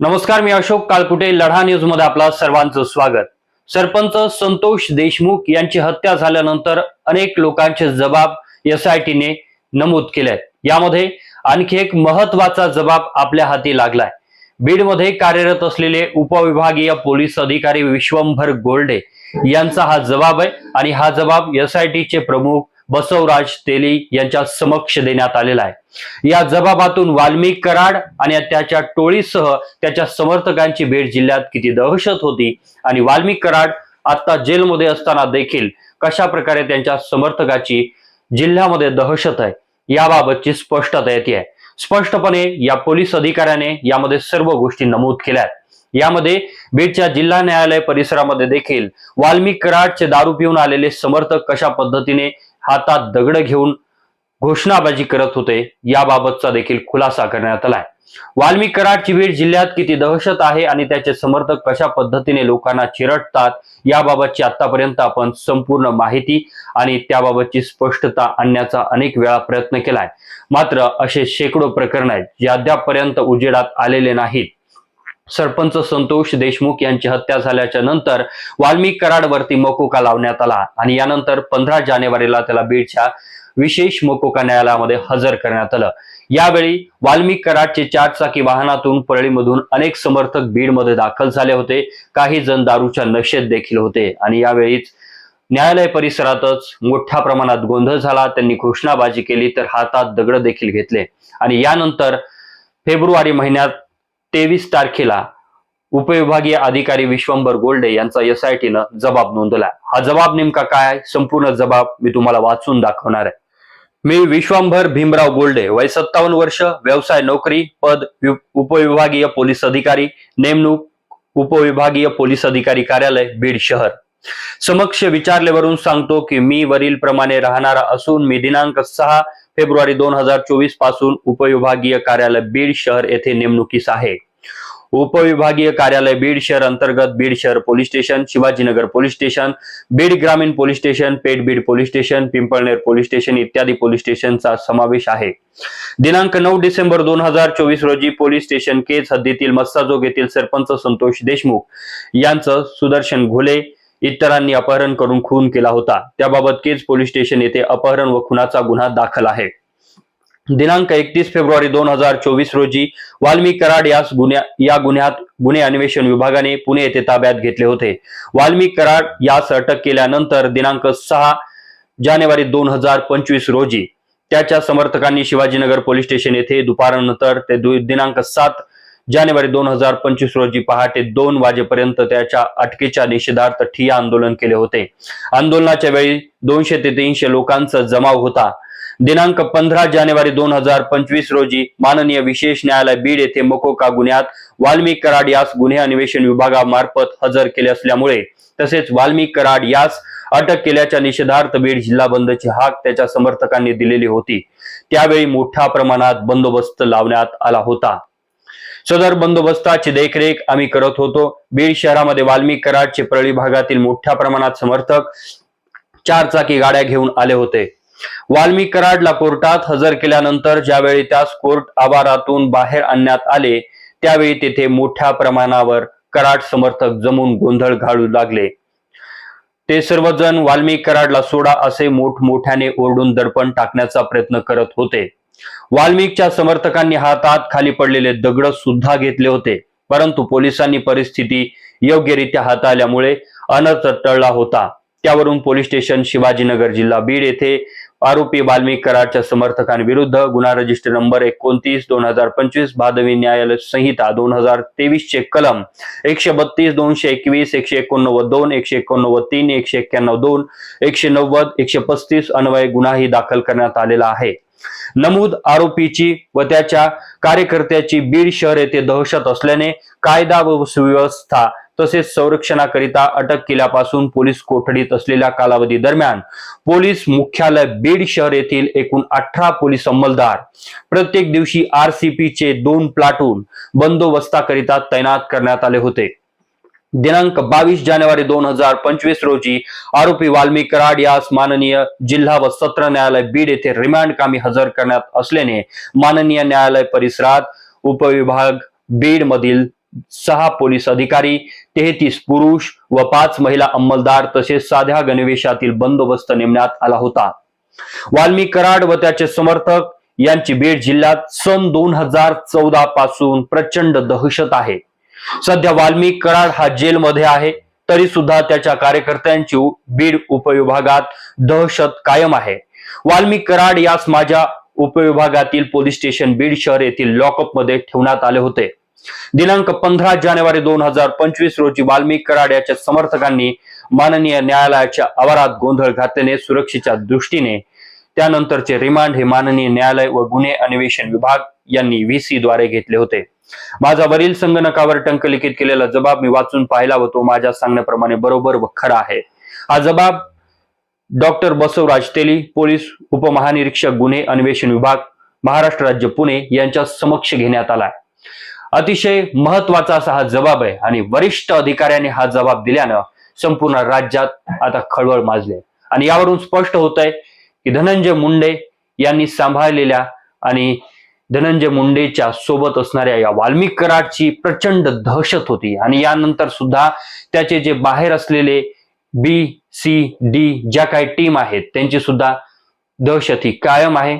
नमस्कार मी अशोक काळकुटे लढा न्यूजमध्ये आपलं सर्वांचं स्वागत. सरपंच संतोष देशमुख यांची हत्या झाल्यानंतर अनेक लोकांचे जबाब एस आय नमूद केले आहेत यामध्ये आणखी एक महत्त्वाचा जबाब आपल्या हाती लागलाय. बीडमध्ये कार्यरत असलेले उपविभागीय पोलीस अधिकारी विश्वंभर गोल्डे यांचा हा जबाब आहे आणि हा जबाब एस आय प्रमुख बसवराज तेली यांच्या समक्ष देण्यात आलेला आहे. या जबाबातून वाल्मिक कराड आणि त्याच्या टोळीसह त्याच्या समर्थकांची भेट जिल्ह्यात किती दहशत होती आणि वाल्मिक कराड आता जेलमध्ये असताना देखील कशा प्रकारे त्यांच्या समर्थकाची जिल्ह्यामध्ये दहशत आहे याबाबतची स्पष्टता येते आहे. स्पष्टपणे या पोलीस अधिकाऱ्याने यामध्ये सर्व गोष्टी नमूद केल्या आहेत. यामध्ये बीडच्या जिल्हा न्यायालय परिसरामध्ये देखील वाल्मिक कराडचे दारू पिऊन आलेले समर्थक कशा पद्धतीने हातात दगड घेऊन घोषणाबाजी करत होते. याबाबतचा देखील खुलासा करण्यात आलाय. वाल्मिक कराड बीड जिल्ह्यात किती दहशत आहे आणि त्याचे समर्थक कशा पद्धतीने लोकांना चिरडतात याबाबतची आतापर्यंत आपण संपूर्ण माहिती आणि त्याबाबतची स्पष्टता आणण्याचा अनेक वेळा प्रयत्न केलाय. मात्र असे शेकडो प्रकरण आहेत जे अद्यापपर्यंत उजेडात आलेले नाहीत. सरपंच संतोष देशमुख यांची हत्या झाल्याच्यानंतर वाल्मिक कराडवरती मकोका लावण्यात आला आणि यानंतर पंधरा जानेवारीला त्याला बीडच्या विशेष मकोका न्यायालयामध्ये हजर करण्यात आलं. यावेळी वाल्मिक कराडचे चारचाकी वाहनातून परळीमधून अनेक समर्थक बीडमध्ये दाखल झाले होते. काही जण दारूच्या नशेत देखील होते आणि यावेळीच न्यायालय परिसरातच मोठ्या प्रमाणात गोंधळ झाला. त्यांनी घोषणाबाजी केली तर हातात दगड देखील घेतले आणि यानंतर फेब्रुवारी महिन्यात तेवीस तारखेला उपविभागीय अधिकारी विश्वंभर गोल्डे यांचा एस आय टीनं जबाब नोंदवला. हा जबाब नेमका काय? संपूर्ण जबाब मी तुम्हाला वाचून दाखवणार आहे. मी विश्वंभर भीमराव गोल्डे वय सत्तावन्न वर्ष व्यवसाय नोकरी पद उपविभागीय पोलीस अधिकारी नेमणूक उपविभागीय पोलीस अधिकारी कार्यालय बीड शहर. समक्ष विचारलेवरून सांगतो की मी वरील प्रमाणे राहणारा असून मी दिनांक सहा फेब्रुवारी दोन हजार चोवीसपासून उपविभागीय कार्यालय बीड शहर येथे नेमणुकीस आहे. उपविभागीय कार्यालय बीड शहर अंतर्गत बीड शहर police station Shivajinagar police station Beed ग्रामीण police station Peth Beed police station Pimpalner police station इत्यादी पोलीस स्टेशनचा समावेश आहे. दिनांक नऊ डिसेंबर दोन हजार चोवीस रोजी पोलीस स्टेशन केज हद्दीतील मस्साजोग येथील सरपंच संतोष देशमुख यांचं सुदर्शन घोले इतरांनी अपहरण करून खून केला होता. त्याबाबत केज पोलीस स्टेशन येथे अपहरण व खुनाचा गुन्हा दाखल आहे. दिनांक एकतीस फेब्रुवारी दोन हजार चोवीस रोजी वाल्मी कराड यास गुन्ह्या या गुन्ह्यात गुन्हे अन्वेषण विभागाने पुणे येथे ताब्यात घेतले होते. वाल्मी कराड यास अटक केल्यानंतर दिनांक सहा जानेवारी दोन हजार पंचवीस रोजी त्याच्या समर्थकांनी शिवाजीनगर पोलीस स्टेशन येथे दुपारनंतर ते दिनांक सात जानेवारी दोन हजार पंचवीस रोजी पहाटे दोन वाजेपर्यंत त्याच्या अटकेच्या निषेधार्थ ठिय्या आंदोलन केले होते. आंदोलनाच्या वेळी दोनशे ते तीनशे लोकांचा जमाव होता. दिनांक पंधरा जानेवारी दोन हजार पंचवीस रोजी माननीय विशेष न्यायालय बीड येथे मकोका गुन्ह्यात वाल्मिक कराड यास गुन्हे अन्वेषण विभागामार्फत हजर केले असल्यामुळे तसेच वाल्मिक कराड यास अटक केल्याच्या निषेधार्थ बीड जिल्हा बंदची हाक त्याच्या समर्थकांनी दिलेली होती. त्यावेळी मोठ्या प्रमाणात बंदोबस्त लावण्यात आला होता. सदर बंदोबस्ताची देखरेख आम्ही करत होतो. बीड शहरामध्ये वाल्मिक कराडचे परळी भागातील मोठ्या प्रमाणात समर्थक चार चाकी गाड्या घेऊन आले होते. वाल्मिक कराडला कोर्टात हजर केल्यानंतर ज्यावेळी त्यास कोर्ट आवारातून बाहेर आणण्यात आले त्यावेळी तेथे मोठ्या प्रमाणावर कराड समर्थक जमून गोंधळ घालू लागले. ते सर्वजण वाल्मिक कराडला सोडा असे मोठमोठ्याने ओरडून दडपण टाकण्याचा प्रयत्न करत होते. वाल्मिकच्या समर्थकांनी हातात खाली पडलेले दगड सुद्धा घेतले होते परंतु पोलिसांनी परिस्थिती योग्यरित्या हाताळल्यामुळे अनर्थ टळला होता. त्यावरून पोलीस स्टेशन शिवाजीनगर जिल्हा बीड येथे आरोपी वाल्मिक कराडच्या समर्थकांविरुद्ध गुन्हा रजिस्टर नंबर एकोणतीस दोन हजार पंचवीस भादवी न्यायालय संहिता दोन हजार तेवीस चे कलम एकशे बत्तीस दोनशे एकवीस एकशे एकोणनव्वद दोन एकशे एकोणनव्वद तीन एकशे एक्क्याण्णव दोन एकशे नव्वद एकशे पस्तीस अन्वय गुन्हाही दाखल करण्यात आलेला आहे. नमूद आरोपीची व त्याच्या कार्यकर्त्याची बीड शहर येथे दहशत असल्याने कायदा व सुव्यवस्था तसेच संरक्षणाकरिता अटक केल्यापासून पोलीस कोठडीत असलेल्या कालावधी दरम्यान पोलीस मुख्यालय बीड शहर येथील एकूण अठरा पोलीस अंमलदार प्रत्येक दिवशी आरसीपी चे दोन प्लाटून बंदोबस्ताकरिता तैनात करण्यात आले होते. दिनांक बावीस जानेवारी दोन हजार पंचवीस रोजी आरोपी वाल्मिक कराड यास माननीय जिल्हा व सत्र न्यायालय बीड येथे रिमांड कामी हजर करण्यात असल्याने माननीय न्यायालय परिसरात उपविभाग बीड मधील सहा पोलीस अधिकारी तेहतीस पुरुष व पाच महिला अंमलदार तसेच साध्या गणवेशातील बंदोबस्त नेमण्यात आला होता. वाल्मिक कराड व त्याचे समर्थक यांची बीड जिल्ह्यात सन दोन हजार चौदा पासून प्रचंड दहशत आहे. सध्या वाल्मिक कराड हा जेलमध्ये आहे. तरी सुद्धा त्याच्या कार्यकर्त्यांची बीड उपविभागात दहशत कायम आहे. वाल्मिक कराड यास माझ्या उपविभागातील पोलीस स्टेशन बीड शहर येथील लॉकअपमध्ये ठेवण्यात आले होते. दिनांक पंधरा जानेवारी दोन हजार पंचवीस रोजी वाल्मिक कराड याच्या समर्थकांनी माननीय न्यायालयाच्या आवारात गोंधळ घातल्याने सुरक्षेच्या दृष्टीने त्यानंतरचे रिमांड हे माननीय न्यायालय व गुन्हे अन्वेषण विभाग यांनी व्हीसी द्वारे घेतले होते. माझा वरील संगणकावर टंकलिखित केलेला जबाब मी वाचून पाहिला व तो माझ्या सांगण्याप्रमाणे बरोबर व खरा आहे. हा जबाब डॉक्टर बसवराज तेली पोलीस उपमहानिरीक्षक गुन्हे अन्वेषण विभाग महाराष्ट्र राज्य पुणे यांच्या समक्ष घेण्यात आला अतिशय महत्त्वाचा असा हा जबाब आहे आणि वरिष्ठ अधिकाऱ्यांनी हा जबाब दिल्यानं संपूर्ण राज्यात आता खळबळ माजले आणि यावरून स्पष्ट होत आहे की धनंजय मुंडे यांनी सांभाळलेल्या आणि धनंजय मुंडेच्या सोबत असणाऱ्या या वाल्मिक कराडची प्रचंड दहशत होती. आणि यानंतर सुद्धा त्याचे जे बाहेर असलेले बी सी डी ज्या काही टीम आहेत त्यांची सुद्धा दहशत ही कायम आहे.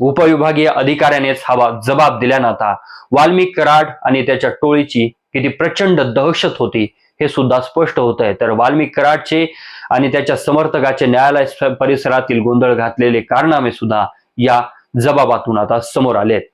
उपविभागीय अधिकाऱ्यानेच हवा जबाब दिल्यानं आता वाल्मिक कराड आणि त्याच्या टोळीची किती प्रचंड दहशत होती हे सुद्धा स्पष्ट होत आहे. तर वाल्मिक कराडचे आणि त्याच्या समर्थकाचे न्यायालय परिसरातील गोंधळ घातलेले कारनामे सुद्धा या जबाबातून आता समोर आले आहेत